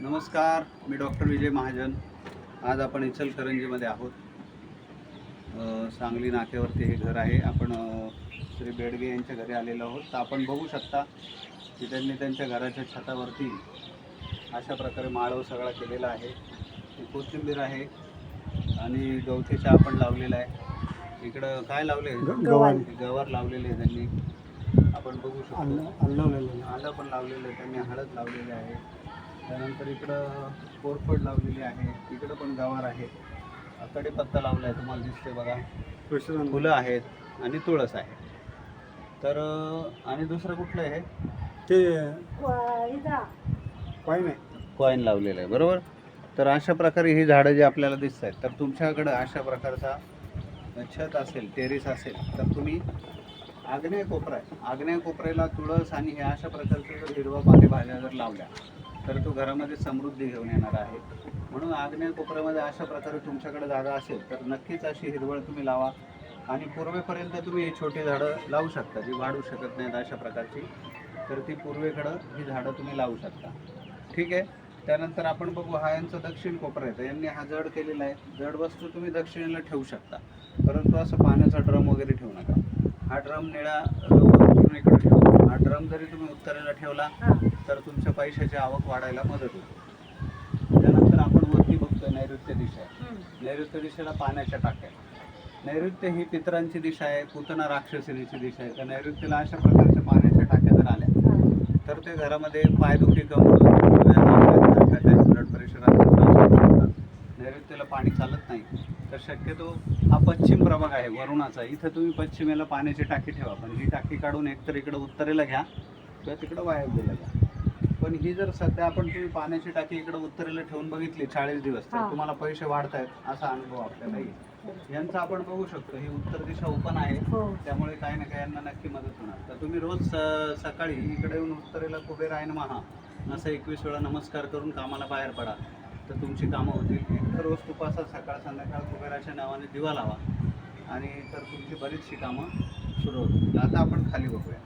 नमस्कार मी डॉक्टर विजय महाजन. आज आपण इचलकरंजीमध्ये आहोत. सांगली नाक्यावरती हे घर आहे. आपण श्री बेडगे यांच्या घरी आलेलो आहोत. तर आपण बघू शकता की त्यांनी त्यांच्या घराच्या छतावरती अशा प्रकारे माळव सगळा केलेला आहे. कोथिंबीर आहे आणि गवठी चहा पण लावलेला आहे. इकडं काय लावले? गवार. गवार लावलेले आहे त्यांनी. आपण बघू शकतो. आलं पण लावलेलं आहे. त्यांनी हळद लावलेली आहे. त्यानंतर इकडं कोरफड लावलेली आहे इकडं पण गवार आहे. कढीपत्ता लावला आहे तुम्हाला दिसते बघा. फुलं आहेत आणि तुळस आहे. तर आणि दुसरं कुठलं आहे ते काही नाही कॉईन लावलेलं आहे बरोबर? तर अशा प्रकारे ही झाडं जी आपल्याला दिसत आहेत तर तुमच्याकडं अशा प्रकारचा छत असेल टेरिस असेल तर तुम्ही आग्नेय कोपरा आहे. आग्नेय कोपऱ्याला तुळस आणि हे अशा प्रकारच्या जर हिरवा पालेभाज्या जर लावल्या तर तो घरामध्ये समृद्धी घेऊन येणार आहे. म्हणून आग्नेय कोपऱ्यामध्ये अशा प्रकारे तुमच्याकडे जागा असेल तर नक्कीच अशी हिरवळ तुम्ही लावा. आणि पूर्वेपर्यंत तुम्ही ही छोटी झाडं लावू शकता जी वाढू शकत नाहीत अशा प्रकारची. तर ती पूर्वेकडं ही झाडं तुम्ही लावू शकता. ठीक आहे? त्यानंतर आपण बघू हा यांचा दक्षिण कोपरा आहे. तर यांनी हा जड केलेला आहे. जड वस्तू तुम्ही दक्षिणेला ठेवू शकता. परंतु असं पाण्याचा ड्रम वगैरे ठेवू नका. हा ड्रम निळा उचलून इकडे ठेवू. हा ड्रम जरी तुम्ही उत्तरेला ठेवला तर तुमच्या पैशाची आवक वाढायला मदत होते. त्यानंतर आपण वरती बघतोय नैऋत्य दिशा आहे. नैऋत्य दिशेला पाण्याच्या टाक्या नैऋत्य ही पितरांची दिशा आहे पुतना राक्षसिनीची दिशा आहे. तर नैऋत्यला अशा प्रकारच्या पाण्याच्या टाक्या जर आल्या तर ते घरामध्ये पायदुखी कमी ब्लड प्रेशर नैऋत्येला पाणी चालत नाही. तर शक्यतो हा पश्चिम प्रभाग आहे वरुणाचा. इथं तुम्ही पश्चिमेला पाण्याची टाकी ठेवा. पण ही टाकी काढून एकतर इकडं उत्तरेला घ्या किंवा तिकडं वायव्यला घ्या. पण ही जर सध्या आपण तुम्ही पाण्याची टाकी इकडं उत्तरेला ठेवून बघितली चाळीस दिवस तर हा. तुम्हाला पैसे वाढतायत असा अनुभव आपल्याला येईल. यांचं आपण बघू शकतो. ही उत्तर दिशा ओपन आहे. हो. त्यामुळे काही ना काही यांना नक्की मदत होणार. तर तुम्ही रोज स- सकाळी इकडे येऊन उत्तरेला कुबेर आहे महा. असं एकवीस वेळा नमस्कार करून कामाला बाहेर पडा. तर तुमची कामं होतील. एक रोज तुपासा सकाळ संध्याकाळ कुबेराच्या नावाने दिवा लावा. आणि तर तुमची बरीचशी कामं सुरू होतील. आता आपण खाली बघूया.